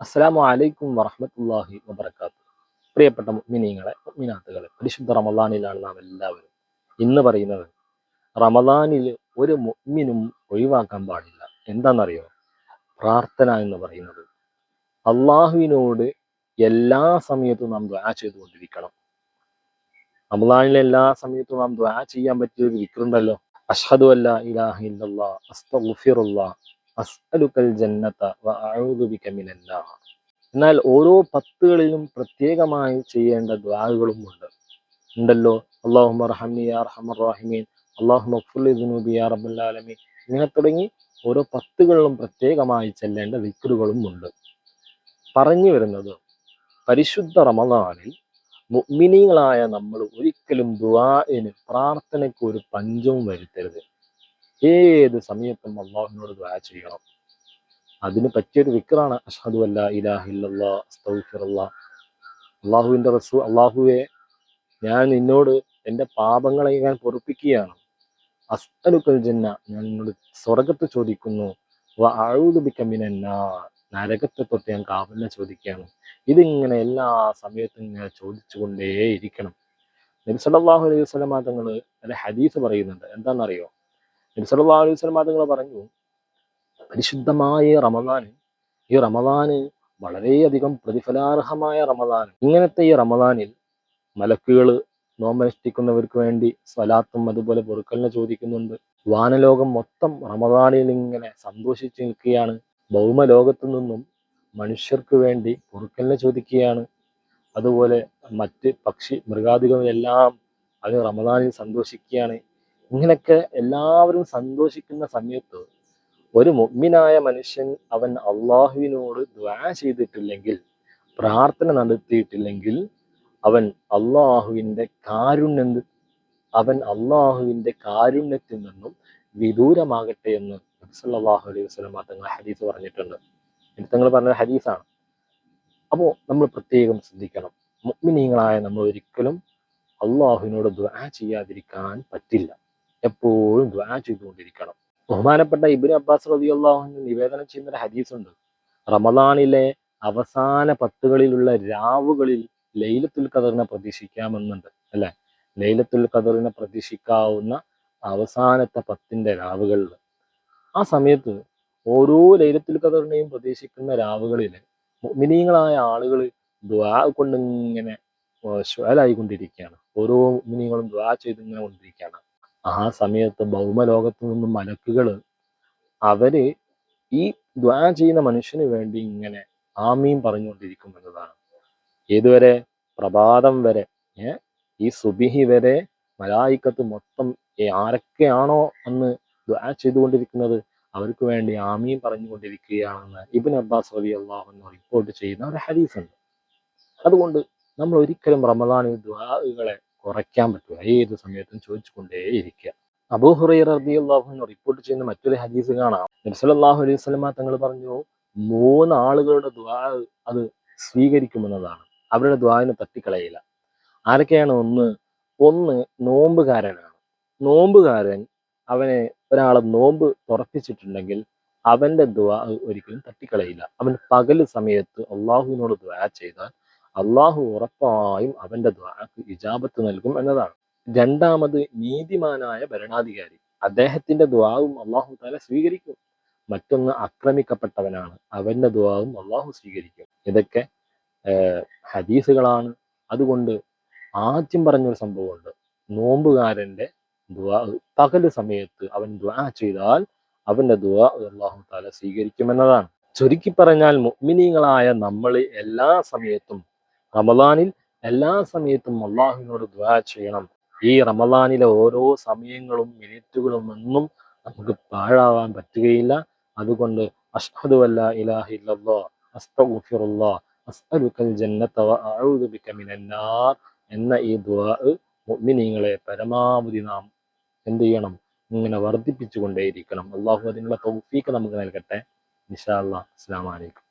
അസ്സലാമു അലൈക്കും വറഹമത്തല്ലാഹി വബർക്കാത്തു പ്രിയപ്പെട്ട മിനിങ്ങളെ മിനാത്തുകളെ പരിശുദ്ധ റമദാനിലാണ് നാം എല്ലാവരും ഇന്ന് പറയുന്നത് റമദാനിൽ ഒരു മുഅ്മിനും ഒഴിവാക്കാൻ പാടില്ല. എന്താണെന്നറിയോ? പ്രാർത്ഥന എന്ന് പറയുന്നത്. അള്ളാഹുവിനോട് എല്ലാ സമയത്തും നാം ദ്വാ ചെയ്തുകൊണ്ടിരിക്കണം. റമദാനിലെ എല്ലാ സമയത്തും നാം ദ്വാ ചെയ്യാൻ പറ്റിയ ഒരു വിക്രുണ്ടല്ലോ. അഷ്ഹദു അല്ല ഇലാഹില്ലാ ഇല്ലല്ലാ അസ്തഗ്ഫിറുല്ലാ എന്നാൽ ഓരോ പത്തുകളിലും പ്രത്യേകമായി ചെയ്യേണ്ട ദ്വാരകളും ഉണ്ട് ഉണ്ടല്ലോ അള്ളാഹുമ യാ ഇങ്ങനെ തുടങ്ങി ഓരോ പത്തുകളിലും പ്രത്യേകമായി ചെല്ലേണ്ട വിക്രുകളും ഉണ്ട് പറഞ്ഞു വരുന്നത് പരിശുദ്ധ റമദാനിൽ മുഗ്മിനികളായ നമ്മൾ ഒരിക്കലും ദുവാന് പ്രാർത്ഥനയ്ക്ക് ഒരു പഞ്ചവും വരുത്തരുത്. ഏത് സമയത്തും അള്ളാഹുവിനോട് ദ്വാ ചെയ്യണം. അതിന് പറ്റിയൊരു വിക്റാണ്. അഷാദു അല്ല അള്ളാഹുവിന്റെ റസൂ അള്ളാഹുവെ ഞാൻ നിന്നോട് എന്റെ പാപങ്ങളെ ഞാൻ പൊറുപ്പിക്കുകയാണ്. അസ്തലുക്കൽ ജന്ന ഞാൻ നിന്നോട് സ്വർഗത്ത് ചോദിക്കുന്നു. നരകത്തെ തൊട്ട് ഞാൻ കാവലിനെ ചോദിക്കുകയാണ്. ഇതിങ്ങനെ എല്ലാ സമയത്തും ഞാൻ ചോദിച്ചുകൊണ്ടേയിരിക്കണം. നബി സല്ലല്ലാഹു അലൈഹി വസല്ലമ തങ്ങൾ അല്ലെ ഹദീസ് പറയുന്നുണ്ട്. എന്താണെന്നറിയോ? നബി സല്ലല്ലാഹു അലൈഹി വസല്ലമ തങ്ങൾ പറഞ്ഞു പരിശുദ്ധമായ ഈ റമദാന് ഈ റമദാന് വളരെയധികം പ്രതിഫലാർഹമായ റമദാൻ ഇങ്ങനത്തെ ഈ റമദാനിൽ മലക്കുകൾ നോമ്പനുഷ്ഠിക്കുന്നവർക്ക് വേണ്ടി സ്വലാത്തും അതുപോലെ പൊറുക്കലിനെ ചോദിക്കുന്നുണ്ട്. വാനലോകം മൊത്തം റമദാനിൽ ഇങ്ങനെ സന്തോഷിച്ചു നിൽക്കുകയാണ്. ഭൗമലോകത്തു നിന്നും മനുഷ്യർക്ക് വേണ്ടി പൊറുക്കലിനെ ചോദിക്കുകയാണ്. അതുപോലെ മറ്റ് പക്ഷി മൃഗാദികളെല്ലാം അത് റമദാനിൽ സന്തോഷിക്കുകയാണ്. ഇങ്ങനെയൊക്കെ എല്ലാവരും സന്തോഷിക്കുന്ന സമയത്ത് ഒരു മുഗ്മിനായ മനുഷ്യൻ അവൻ അള്ളാഹുവിനോട് ദ്വാ ചെയ്തിട്ടില്ലെങ്കിൽ പ്രാർത്ഥന നടത്തിയിട്ടില്ലെങ്കിൽ അവൻ അള്ളാഹുവിന്റെ കാരുണ്യം അവൻ അള്ളാഹുവിന്റെ കാരുണ്യത്തിൽ നിന്നും വിദൂരമാകട്ടെ എന്ന് സല്ലല്ലാഹു അലൈഹി വസല്ലം തങ്ങൾ ഹദീസ് പറഞ്ഞിട്ടുണ്ട്. തങ്ങൾ പറഞ്ഞ ഹദീസാണ്. അപ്പോൾ നമ്മൾ പ്രത്യേകം ശ്രദ്ധിക്കണം. മുഗ്മിനീങ്ങളായ നമ്മൾ ഒരിക്കലും അള്ളാഹുവിനോട് ദ്വാ ചെയ്യാതിരിക്കാൻ പറ്റില്ല. എപ്പോഴും ദ്വാ ചെയ്തുകൊണ്ടിരിക്കണം. ബഹുമാനപ്പെട്ട ഇബിൻ അബ്ബാസ് റബി അള്ളാഹുവിന് നിവേദനം ചെയ്യുന്ന ഹദീസ് ഉണ്ട്. റമദാനിലെ അവസാന പത്തുകളിലുള്ള രാവുകളിൽ ലൈലത്തുൽ ഖദറിനെ പ്രതീക്ഷിക്കാമെന്നുണ്ട് അല്ലെ? ലൈലത്തുൽ ഖദറിനെ പ്രതീക്ഷിക്കാവുന്ന അവസാനത്തെ പത്തിന്റെ രാവുകളിൽ. ആ സമയത്ത് ഓരോ ലൈലത്തുൽ ഖദറിനെയും പ്രതീക്ഷിക്കുന്ന രാവുകളിൽ മിനിങ്ങളായ ആളുകൾ ദ്വാ കൊണ്ടിങ്ങനെ ഷ്വലായിക്കൊണ്ടിരിക്കുകയാണ്. ഓരോ മിനിങ്ങളും ദ്വാ ചെയ്തിങ്ങനെ കൊണ്ടിരിക്കുകയാണ്. ആ സമയത്ത് ഭൗമലോകത്ത് നിന്നും മലക്കുകൾ അവർ ഈ ദ്വാ ചെയ്യുന്ന മനുഷ്യന് വേണ്ടി ഇങ്ങനെ ആമീൻ പറഞ്ഞുകൊണ്ടിരിക്കും എന്നതാണ്. ഏതുവരെ? പ്രഭാതം വരെ. ഈ സുബിഹി വരെ മലായിക്കത്ത് മൊത്തം ആരൊക്കെയാണോ അന്ന് ദ്വാ ചെയ്തുകൊണ്ടിരിക്കുന്നത് അവർക്ക് വേണ്ടി ആമീൻ പറഞ്ഞുകൊണ്ടിരിക്കുകയാണെന്ന് ഇബിൻ അബ്ബാസ് റബി അള്ളാഹു റിപ്പോർട്ട് ചെയ്യുന്ന ഒരു ഹരീസ് ഉണ്ട് അതുകൊണ്ട് നമ്മൾ ഒരിക്കലും റമദാനിൽ ദ്വാകളെ കുറയ്ക്കാൻ പറ്റുക. ഏത് സമയത്തും ചോദിച്ചുകൊണ്ടേ ഇരിക്കുക അബൂ ഹുറൈറ റളിയല്ലാഹു റിപ്പോർട്ട് ചെയ്യുന്ന മറ്റൊരു ഹദീസ് കാണാം. നിർസലാഹു അലൈഹി സ്വലമ തങ്ങൾ പറഞ്ഞു മൂന്ന് ആളുകളുടെ ദ്വാ അത് സ്വീകരിക്കുമെന്നതാണ്. അവരുടെ ദ്വാവിനെ തട്ടിക്കളയില്ല ആരൊക്കെയാണ് ഒന്ന്? ഒന്ന് നോമ്പുകാരനാണ്. നോമ്പുകാരൻ അവനെ ഒരാളെ നോമ്പ് തുറപ്പിച്ചിട്ടുണ്ടെങ്കിൽ അവന്റെ ദ്വാ ഒരിക്കലും തട്ടിക്കളയില്ല. അവൻ പകൽ സമയത്ത് അള്ളാഹുവിനോട് ദ്വാ ചെയ്താൽ അള്ളാഹു ഉറപ്പായും അവന്റെ ദ്വാക്ക് ഇജാബത്ത് നൽകും എന്നതാണ്. രണ്ടാമത് നീതിമാനായ ഭരണാധികാരി. അദ്ദേഹത്തിന്റെ ദ്വാവും അള്ളാഹു താല സ്വീകരിക്കും. മറ്റൊന്ന് ആക്രമിക്കപ്പെട്ടവനാണ്. അവന്റെ ദ്വാവും അള്ളാഹു സ്വീകരിക്കും. ഇതൊക്കെ ഹദീസുകളാണ്. അതുകൊണ്ട് ആദ്യം പറഞ്ഞൊരു സംഭവമുണ്ട്. നോമ്പുകാരന്റെ ദ്വാ പകൽ സമയത്ത് അവൻ ദ്വാ ചെയ്താൽ അവന്റെ ദ്വാ അള്ളാഹു താല സ്വീകരിക്കുമെന്നതാണ് ചുരുക്കി പറഞ്ഞാൽ മുഅ്മിനീങ്ങളായ നമ്മൾ എല്ലാ സമയത്തും റമദാനിൽ എല്ലാ സമയത്തും അള്ളാഹുവിനോട് ദ്വാ ചെയ്യണം. ഈ റമദാനിലെ ഓരോ സമയങ്ങളും മിനിറ്റുകളും ഒന്നും നമുക്ക് പാഴാവാൻ പറ്റുകയില്ല. അതുകൊണ്ട് അഷ്ഹദു അല്ല ഇലാഹ ഇല്ലല്ലാ അസ്അലുക്കൽ ജന്നത വ അഊദു ബിക മിനന്നാർ എന്ന ഈ ദ്വാ മുഅ്മിനീങ്ങളെ പരമാവധി നാം എന്ത് ചെയ്യണം? ഇങ്ങനെ വർദ്ധിപ്പിച്ചുകൊണ്ടേയിരിക്കണം. അള്ളാഹു അതിനുള്ള തൗഫീക്ക് നമുക്ക് നൽകട്ടെ. നിഷാ അല്ലാ അസ്സലാമു അലൈക്കും.